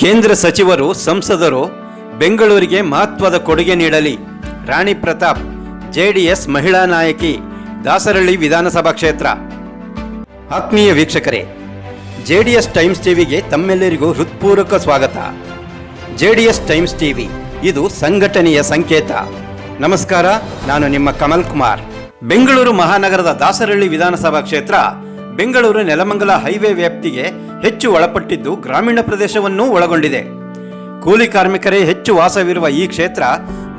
ಕೇಂದ್ರ ಸಚಿವರು, ಸಂಸದರು, ಬೆಂಗಳೂರಿಗೆ ಮಹತ್ವದ ಕೊಡುಗೆ ನೀಡಲಿ. ರಾಣಿ ಪ್ರತಾಪ್, ಜೆಡಿಎಸ್ ಮಹಿಳಾ ನಾಯಕಿ, ದಾಸರಳ್ಳಿ ವಿಧಾನಸಭಾ ಕ್ಷೇತ್ರ. ಆತ್ಮೀಯ ವೀಕ್ಷಕರೇ, ಜೆಡಿಎಸ್ ಟೈಮ್ಸ್ ಟಿವಿಗೆ ತಮ್ಮೆಲ್ಲರಿಗೂ ಹೃತ್ಪೂರ್ವಕ ಸ್ವಾಗತ. ಜೆಡಿಎಸ್ ಟೈಮ್ಸ್ ಟಿವಿ, ಇದು ಸಂಘಟನೆಯ ಸಂಕೇತ. ನಮಸ್ಕಾರ, ನಾನು ನಿಮ್ಮ ಕಮಲ್ ಕುಮಾರ್. ಬೆಂಗಳೂರು ಮಹಾನಗರದ ದಾಸರಳ್ಳಿ ವಿಧಾನಸಭಾ ಕ್ಷೇತ್ರ ಬೆಂಗಳೂರು ನೆಲಮಂಗಲ ಹೈವೇ ವ್ಯಾಪ್ತಿಗೆ ಹೆಚ್ಚು ಒಳಪಟ್ಟಿದ್ದು ಗ್ರಾಮೀಣ ಪ್ರದೇಶವನ್ನೂ ಒಳಗೊಂಡಿದೆ. ಕೂಲಿ ಕಾರ್ಮಿಕರೇ ಹೆಚ್ಚು ವಾಸವಿರುವ ಈ ಕ್ಷೇತ್ರ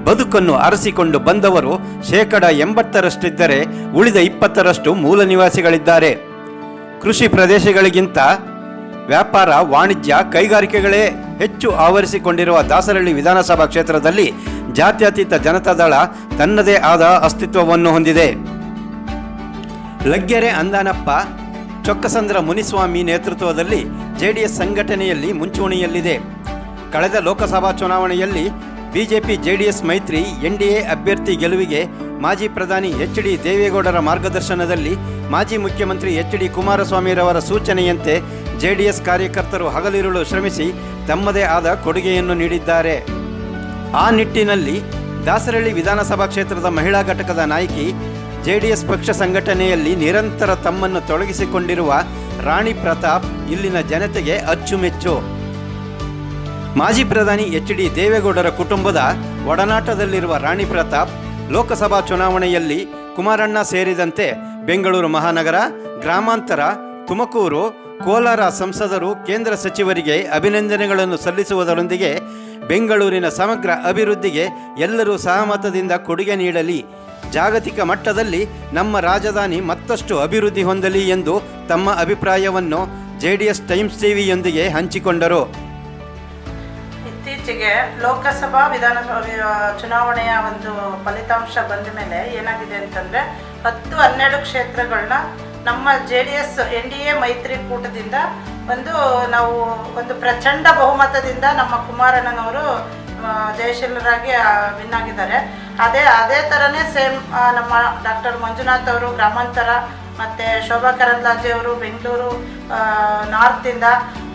ಬದುಕನ್ನು ಅರಸಿಕೊಂಡು ಬಂದವರು ಶೇಕಡ ಎಂಬತ್ತರಷ್ಟಿದ್ದರೆ ಉಳಿದ ಇಪ್ಪತ್ತರಷ್ಟು ಮೂಲ ನಿವಾಸಿಗಳಿದ್ದಾರೆ. ಕೃಷಿ ಪ್ರದೇಶಗಳಿಗಿಂತ ವ್ಯಾಪಾರ, ವಾಣಿಜ್ಯ, ಕೈಗಾರಿಕೆಗಳೇ ಹೆಚ್ಚು ಆವರಿಸಿಕೊಂಡಿರುವ ದಾಸರಳ್ಳಿ ವಿಧಾನಸಭಾ ಕ್ಷೇತ್ರದಲ್ಲಿ ಜಾತ್ಯತೀತ ಜನತಾದಳ ತನ್ನದೇ ಆದ ಅಸ್ತಿತ್ವವನ್ನು ಹೊಂದಿದೆ. ಲಗ್ಗೆರೆ ಅಂದಾನಪ್ಪ ಚೊಕ್ಕಸಂದ್ರ ಮುನಿಸ್ವಾಮಿ ನೇತೃತ್ವದಲ್ಲಿ ಜೆಡಿಎಸ್ ಸಂಘಟನೆಯಲ್ಲಿ ಮುಂಚೂಣಿಯಲ್ಲಿದೆ. ಕಳೆದ ಲೋಕಸಭಾ ಚುನಾವಣೆಯಲ್ಲಿ ಬಿಜೆಪಿ ಜೆಡಿಎಸ್ ಮೈತ್ರಿ, ಎನ್ಡಿಎ ಅಭ್ಯರ್ಥಿ ಗೆಲುವಿಗೆ ಮಾಜಿ ಪ್ರಧಾನಿ ಎಚ್ ಡಿ ದೇವೇಗೌಡರ ಮಾರ್ಗದರ್ಶನದಲ್ಲಿ ಮಾಜಿ ಮುಖ್ಯಮಂತ್ರಿ ಎಚ್ ಡಿ ಕುಮಾರಸ್ವಾಮಿರವರ ಸೂಚನೆಯಂತೆ ಜೆಡಿಎಸ್ ಕಾರ್ಯಕರ್ತರು ಹಗಲಿರುಳು ಶ್ರಮಿಸಿ ತಮ್ಮದೇ ಆದ ಕೊಡುಗೆಯನ್ನು ನೀಡಿದ್ದಾರೆ. ಆ ನಿಟ್ಟಿನಲ್ಲಿ ದಾಸರಳ್ಳಿ ವಿಧಾನಸಭಾ ಕ್ಷೇತ್ರದ ಮಹಿಳಾ ಘಟಕದ ನಾಯಕಿ ಜೆಡಿಎಸ್ ಪಕ್ಷ ಸಂಘಟನೆಯಲ್ಲಿ ನಿರಂತರ ತಮ್ಮನ್ನು ತೊಡಗಿಸಿಕೊಂಡಿರುವ ರಾಣಿ ಪ್ರತಾಪ್ ಇಲ್ಲಿನ ಜನತೆಗೆ ಅಚ್ಚುಮೆಚ್ಚು. ಮಾಜಿ ಪ್ರಧಾನಿ ಎಚ್ ಡಿ ದೇವೇಗೌಡರ ಕುಟುಂಬದ ಒಡನಾಟದಲ್ಲಿರುವ ರಾಣಿ ಪ್ರತಾಪ್ ಲೋಕಸಭಾ ಚುನಾವಣೆಯಲ್ಲಿ ಕುಮಾರಣ್ಣ ಸೇರಿದಂತೆ ಬೆಂಗಳೂರು ಮಹಾನಗರ, ಗ್ರಾಮಾಂತರ, ತುಮಕೂರು, ಕೋಲಾರ ಸಂಸದರು, ಕೇಂದ್ರ ಸಚಿವರಿಗೆ ಅಭಿನಂದನೆಗಳನ್ನು ಸಲ್ಲಿಸುವುದರೊಂದಿಗೆ ಬೆಂಗಳೂರಿನ ಸಮಗ್ರ ಅಭಿವೃದ್ಧಿಗೆ ಎಲ್ಲರೂ ಸಹಮತದಿಂದ ಕೊಡುಗೆ ನೀಡಲಿ ಜಾಗತಿಕ ಮಟ್ಟದಲ್ಲಿ ನಮ್ಮ ರಾಜಧಾನಿ ಮತ್ತಷ್ಟು ಅಭಿವೃದ್ಧಿ ಹೊಂದಲಿ ಎಂದು ತಮ್ಮ ಅಭಿಪ್ರಾಯವನ್ನು ಜೆಡಿಎಸ್ ಟೈಮ್ಸ್ ಟಿವಿಯೊಂದಿಗೆ ಹಂಚಿಕೊಂಡರು. ಇತ್ತೀಚೆಗೆ ಲೋಕಸಭಾ ವಿಧಾನಸಭಾ ಚುನಾವಣೆಯ ಒಂದು ಫಲಿತಾಂಶ ಬಂದ ಮೇಲೆ ಏನಾಗಿದೆ ಅಂತಂದರೆ ಹತ್ತು ಹನ್ನೆರಡು ಕ್ಷೇತ್ರಗಳನ್ನ ನಮ್ಮ J D S N D A ಮೈತ್ರಿಕೂಟದಿಂದ ಒಂದು ನಾವು ಒಂದು ಪ್ರಚಂಡ ಬಹುಮತದಿಂದ ನಮ್ಮ ಕುಮಾರಣ್ಣನವರು ಜಯಶೀಲರಾಗಿ ವಿನ್ ಆಗಿದ್ದಾರೆ. ಅದೇ ಅದೇ ಥರನೇ ಸೇಮ್ ನಮ್ಮ ಡಾಕ್ಟರ್ ಮಂಜುನಾಥ್ ಅವರು, ಗ್ರಾಮಾಂತರ, ಮತ್ತು ಶೋಭಾ ಕರಂದ್ಲಾಜೆ ಅವರು, ಬೆಂಗಳೂರು ನಾರ್ತಿಂದ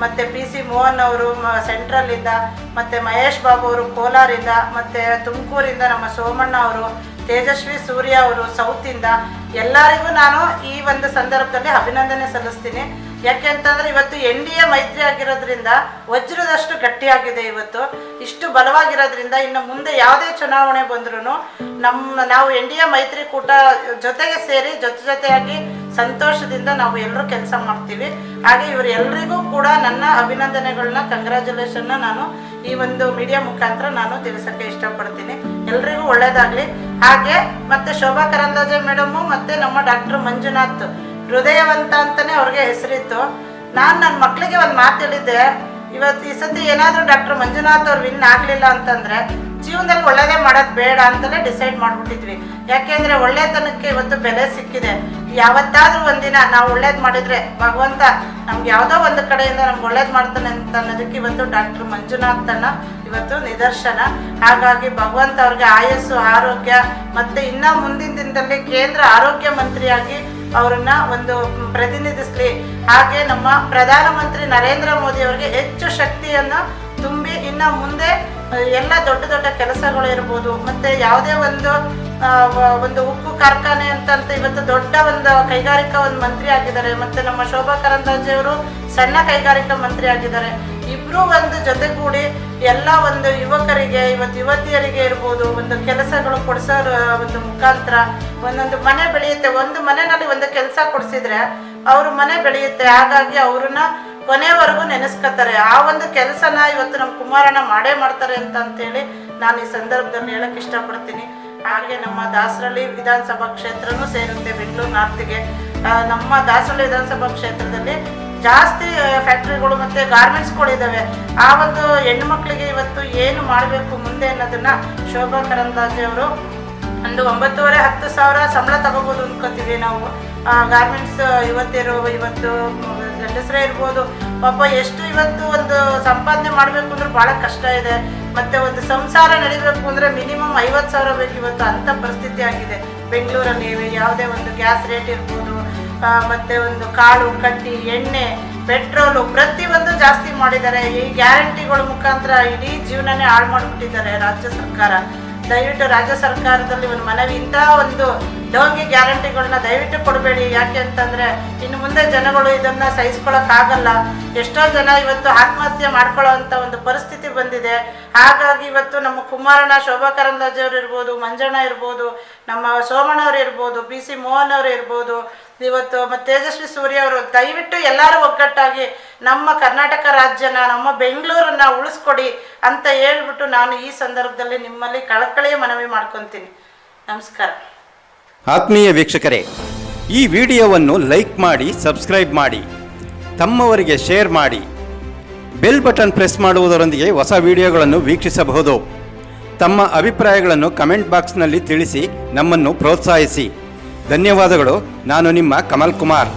ಮತ್ತು ಪಿ ಸಿ ಮೋಹನ್ ಅವರು ಸೆಂಟ್ರಲ್ಲಿಂದ ಮತ್ತು ಮಹೇಶ್ ಬಾಬು ಅವರು ಕೋಲಾರಿಂದ ಮತ್ತು ತುಮಕೂರಿಂದ ನಮ್ಮ ಸೋಮಣ್ಣ ಅವರು, ತೇಜಸ್ವಿ ಸೂರ್ಯ ಅವರು ಸೌತಿಂದ ಎಲ್ಲರಿಗೂ ನಾನು ಈ ಒಂದು ಸಂದರ್ಭದಲ್ಲಿ ಅಭಿನಂದನೆ ಸಲ್ಲಿಸ್ತೀನಿ. ಯಾಕೆ ಅಂತಂದ್ರೆ ಇವತ್ತು ಎನ್ ಡಿ ಎ ಮೈತ್ರಿ ಆಗಿರೋದ್ರಿಂದ ವಜ್ರದಷ್ಟು ಗಟ್ಟಿಯಾಗಿದೆ ಇವತ್ತು. ಇಷ್ಟು ಬಲವಾಗಿರೋದ್ರಿಂದ ಇನ್ನು ಮುಂದೆ ಯಾವುದೇ ಚುನಾವಣೆ ಬಂದ್ರೂ ನಮ್ಮ ನಾವು ಎನ್ ಡಿ ಎ ಮೈತ್ರಿಕೂಟ ಜೊತೆಗೆ ಸೇರಿ ಜೊತೆ ಜೊತೆಯಾಗಿ ಸಂತೋಷದಿಂದ ನಾವು ಎಲ್ಲರೂ ಕೆಲಸ ಮಾಡ್ತೀವಿ. ಹಾಗೆ ಇವರೆಲ್ಲರಿಗೂ ಕೂಡ ನನ್ನ ಅಭಿನಂದನೆಗಳನ್ನ ಕಂಗ್ರ್ಯಾಚುಲೇಷನ್ನ ನಾನು ಈ ಒಂದು ಮೀಡಿಯಾ ಮುಖಾಂತರ ನಾನು ತಿಳಿಸೋಕ್ಕೆ ಇಷ್ಟಪಡ್ತೀನಿ. ಎಲ್ರಿಗೂ ಒಳ್ಳೇದಾಗಲಿ. ಹಾಗೆ ಮತ್ತೆ ಶೋಭಾ ಕರಂದಾಜೆ ಮೇಡಮು, ಮತ್ತೆ ನಮ್ಮ ಡಾಕ್ಟರ್ ಮಂಜುನಾಥ್ ಹೃದಯವಂತ ಅಂತಾನೆ ಅವ್ರಿಗೆ ಹೆಸರಿತ್ತು. ನಾನು ನನ್ನ ಮಕ್ಕಳಿಗೆ ಒಂದು ಮಾತು ಹೇಳಿದ್ದೆ ಇವತ್ತು ಈ ಸತಿ ಏನಾದರೂ ಡಾಕ್ಟರ್ ಮಂಜುನಾಥ್ ಅವ್ರು ವಿನ್ ಆಗಲಿಲ್ಲ ಅಂತಂದರೆ ಜೀವನದಲ್ಲಿ ಒಳ್ಳೇದೇ ಮಾಡೋದು ಬೇಡ ಅಂತಲೇ ಡಿಸೈಡ್ ಮಾಡಿಬಿಟ್ಟಿದ್ವಿ. ಯಾಕೆಂದರೆ ಒಳ್ಳೆತನಕ್ಕೆ ಇವತ್ತು ಬೆಲೆ ಸಿಕ್ಕಿದೆ. ಯಾವತ್ತಾದರೂ ಒಂದಿನ ನಾವು ಒಳ್ಳೇದು ಮಾಡಿದರೆ ಭಗವಂತ ನಮ್ಗೆ ಯಾವುದೋ ಒಂದು ಕಡೆಯಿಂದ ನಮ್ಗೆ ಒಳ್ಳೇದು ಮಾಡ್ತಾನೆ ಅಂತ ಅನ್ನೋದಕ್ಕೆ ಇವತ್ತು ಡಾಕ್ಟರ್ ಮಂಜುನಾಥನ ಇವತ್ತು ನಿದರ್ಶನ. ಹಾಗಾಗಿ ಭಗವಂತ ಅವ್ರಿಗೆ ಆಯಸ್ಸು, ಆರೋಗ್ಯ, ಮತ್ತು ಇನ್ನೂ ಮುಂದಿನ ದಿನದಲ್ಲಿ ಕೇಂದ್ರ ಆರೋಗ್ಯ ಮಂತ್ರಿಯಾಗಿ ಅವರನ್ನ ಒಂದು ಪ್ರತಿನಿಧಿಸ್ಲಿ. ಹಾಗೆ ನಮ್ಮ ಪ್ರಧಾನಮಂತ್ರಿ ನರೇಂದ್ರ ಮೋದಿ ಅವರಿಗೆ ಹೆಚ್ಚು ಶಕ್ತಿಯನ್ನು ತುಂಬಿ ಇನ್ನ ಮುಂದೆ ಎಲ್ಲ ದೊಡ್ಡ ದೊಡ್ಡ ಕೆಲಸಗಳು ಇರ್ಬೋದು. ಮತ್ತೆ ಯಾವುದೇ ಒಂದು ಒಂದು ಉಕ್ಕು ಕಾರ್ಖಾನೆ ಅಂತಂತ ಇವತ್ತು ದೊಡ್ಡ ಒಂದು ಕೈಗಾರಿಕಾ ಒಂದು ಮಂತ್ರಿ ಆಗಿದ್ದಾರೆ. ಮತ್ತೆ ನಮ್ಮ ಶೋಭಾ ಕರಂದಾಜೆ ಅವರು ಸಣ್ಣ ಕೈಗಾರಿಕಾ ಮಂತ್ರಿ ಆಗಿದ್ದಾರೆ. ಇಬ್ರು ಒಂದು ಜೊತೆಗೂಡಿ ಎಲ್ಲ ಒಂದು ಯುವಕರಿಗೆ, ಇವತ್ತು ಯುವತಿಯರಿಗೆ ಇರ್ಬೋದು, ಒಂದು ಕೆಲಸಗಳು ಕೊಡಿಸೋ ಒಂದು ಮುಖಾಂತರ ಒಂದೊಂದು ಮನೆ ಬೆಳೆಯುತ್ತೆ. ಒಂದು ಮನೆಯಲ್ಲಿ ಒಂದು ಕೆಲಸ ಕೊಡಿಸಿದ್ರೆ ಅವ್ರ ಮನೆ ಬೆಳೆಯುತ್ತೆ. ಹಾಗಾಗಿ ಅವ್ರನ್ನ ಕೊನೆವರೆಗೂ ನೆನೆಸ್ಕೊತಾರೆ. ಆ ಒಂದು ಕೆಲಸನ ಇವತ್ತು ನಮ್ಮ ಕುಮಾರಣ್ಣ ಮಾಡೇ ಮಾಡ್ತಾರೆ ಅಂತ ಅಂತೇಳಿ ನಾನು ಈ ಸಂದರ್ಭದಲ್ಲಿ ಹೇಳಕ್ಕೆ ಇಷ್ಟಪಡ್ತೀನಿ. ಹಾಗೆ ನಮ್ಮ ದಾಸರಳ್ಳಿ ವಿಧಾನಸಭಾ ಕ್ಷೇತ್ರನೂ ಸೇರುತ್ತೆ ಬೆಂಗಳೂರು ನಾರ್ತಿಗೆ. ನಮ್ಮ ದಾಸರಳ್ಳಿ ವಿಧಾನಸಭಾ ಕ್ಷೇತ್ರದಲ್ಲಿ ಜಾಸ್ತಿ ಫ್ಯಾಕ್ಟ್ರಿಗಳು ಮತ್ತು ಗಾರ್ಮೆಂಟ್ಸ್ಗಳು ಇದ್ದಾವೆ ಆ ಒಂದು ಹೆಣ್ಣು ಮಕ್ಕಳಿಗೆ ಇವತ್ತು ಏನು ಮಾಡಬೇಕು ಮುಂದೆ ಅನ್ನೋದನ್ನು ಶೋಭಾ ಕರಂದಾಜೆ ಅವರು ಒಂದು ಒಂಬತ್ತುವರೆ ಹತ್ತು ಸಾವಿರ ಸಂಬಳ ತಗೋಬೋದು ಅಂದ್ಕೋತೀವಿ ನಾವು. ಗಾರ್ಮೆಂಟ್ಸ್ ಇವತ್ತಿರೋ, ಇವತ್ತು ಗಂಡಸರೇ ಇರ್ಬೋದು. ಪಾಪ ಎಷ್ಟು ಇವತ್ತು ಒಂದು ಸಂಪಾದನೆ ಮಾಡಬೇಕು ಅಂದ್ರೆ ಭಾಳ ಕಷ್ಟ ಇದೆ. ಮತ್ತೆ ಒಂದು ಸಂಸಾರ ನಡಿಬೇಕು ಅಂದರೆ ಮಿನಿಮಮ್ ಐವತ್ತು ಸಾವಿರ ಬೇಕು ಇವತ್ತು ಅಂಥ ಪರಿಸ್ಥಿತಿ ಆಗಿದೆ. ಬೆಂಗಳೂರಲ್ಲಿ ಯಾವುದೇ ಒಂದು ಗ್ಯಾಸ್ ರೇಟ್ ಇರ್ಬೋದು ಮತ್ತೆ ಒಂದು ಕಾಳು, ಕಡ್ಡಿ, ಎಣ್ಣೆ, ಪೆಟ್ರೋಲು ಪ್ರತಿಯೊಂದು ಜಾಸ್ತಿ ಮಾಡಿದ್ದಾರೆ. ಈ ಗ್ಯಾರಂಟಿಗಳ ಮುಖಾಂತರ ಇಡೀ ಜೀವನನೇ ಹಾಳು ಮಾಡಿಬಿಟ್ಟಿದ್ದಾರೆ ರಾಜ್ಯ ಸರ್ಕಾರ. ದಯವಿಟ್ಟು ರಾಜ್ಯ ಸರ್ಕಾರದಲ್ಲಿ ಒಂದು ಮನವಿ, ಇಂತಹ ಒಂದು ಡೋಂಗಿ ಗ್ಯಾರಂಟಿಗಳನ್ನ ದಯವಿಟ್ಟು ಕೊಡಬೇಡಿ. ಯಾಕೆ ಅಂತಂದ್ರೆ ಇನ್ನು ಮುಂದೆ ಜನಗಳು ಇದನ್ನ ಸಹಿಸ್ಕೊಳಕ್ಕಾಗಲ್ಲ. ಎಷ್ಟೋ ಜನ ಇವತ್ತು ಆತ್ಮಹತ್ಯೆ ಮಾಡ್ಕೊಳ್ಳೋ ಅಂತ ಒಂದು ಪರಿಸ್ಥಿತಿ ಬಂದಿದೆ. ಹಾಗಾಗಿ ಇವತ್ತು ನಮ್ಮ ಕುಮಾರಣ್ಣ ಶೋಭಾ ಕರಂದ್ಲಾಜೆ ಅವರು ಇರ್ಬೋದು, ಮಂಜಣ್ಣ ಇರ್ಬೋದು, ನಮ್ಮ ಸೋಮಣ್ಣ ಅವರು ಇರ್ಬೋದು ಬಿ ಸಿ ಮೋಹನ್ ಅವರು ಇರ್ಬೋದು, ಇವತ್ತು ಮತ್ತು ತೇಜಸ್ವಿ ಸೂರ್ಯ ಅವರು ದಯವಿಟ್ಟು ಎಲ್ಲರೂ ಒಗ್ಗಟ್ಟಾಗಿ ನಮ್ಮ ಕರ್ನಾಟಕ ರಾಜ್ಯನ, ನಮ್ಮ ಬೆಂಗಳೂರನ್ನ ಉಳಿಸ್ಕೊಡಿ ಅಂತ ಹೇಳ್ಬಿಟ್ಟು ನಾನು ಈ ಸಂದರ್ಭದಲ್ಲಿ ನಿಮ್ಮಲ್ಲಿ ಕಳಕಳಿಯ ಮನವಿ ಮಾಡ್ಕೊತೀನಿ. ನಮಸ್ಕಾರ. ಆತ್ಮೀಯ ವೀಕ್ಷಕರೇ, ಈ ವಿಡಿಯೋವನ್ನು ಲೈಕ್ ಮಾಡಿ, ಸಬ್ಸ್ಕ್ರೈಬ್ ಮಾಡಿ, ತಮ್ಮವರಿಗೆ ಶೇರ್ ಮಾಡಿ. ಬೆಲ್ ಬಟನ್ ಪ್ರೆಸ್ ಮಾಡುವುದರೊಂದಿಗೆ ಹೊಸ ವಿಡಿಯೋಗಳನ್ನು ವೀಕ್ಷಿಸಬಹುದು. ತಮ್ಮ ಅಭಿಪ್ರಾಯಗಳನ್ನು ಕಮೆಂಟ್ ಬಾಕ್ಸ್ನಲ್ಲಿ ತಿಳಿಸಿ ನಮ್ಮನ್ನು ಪ್ರೋತ್ಸಾಹಿಸಿ. ಧನ್ಯವಾದಗಳು, ನಾನು ನಿಮ್ಮ ಕಮಲ್ ಕುಮಾರ್.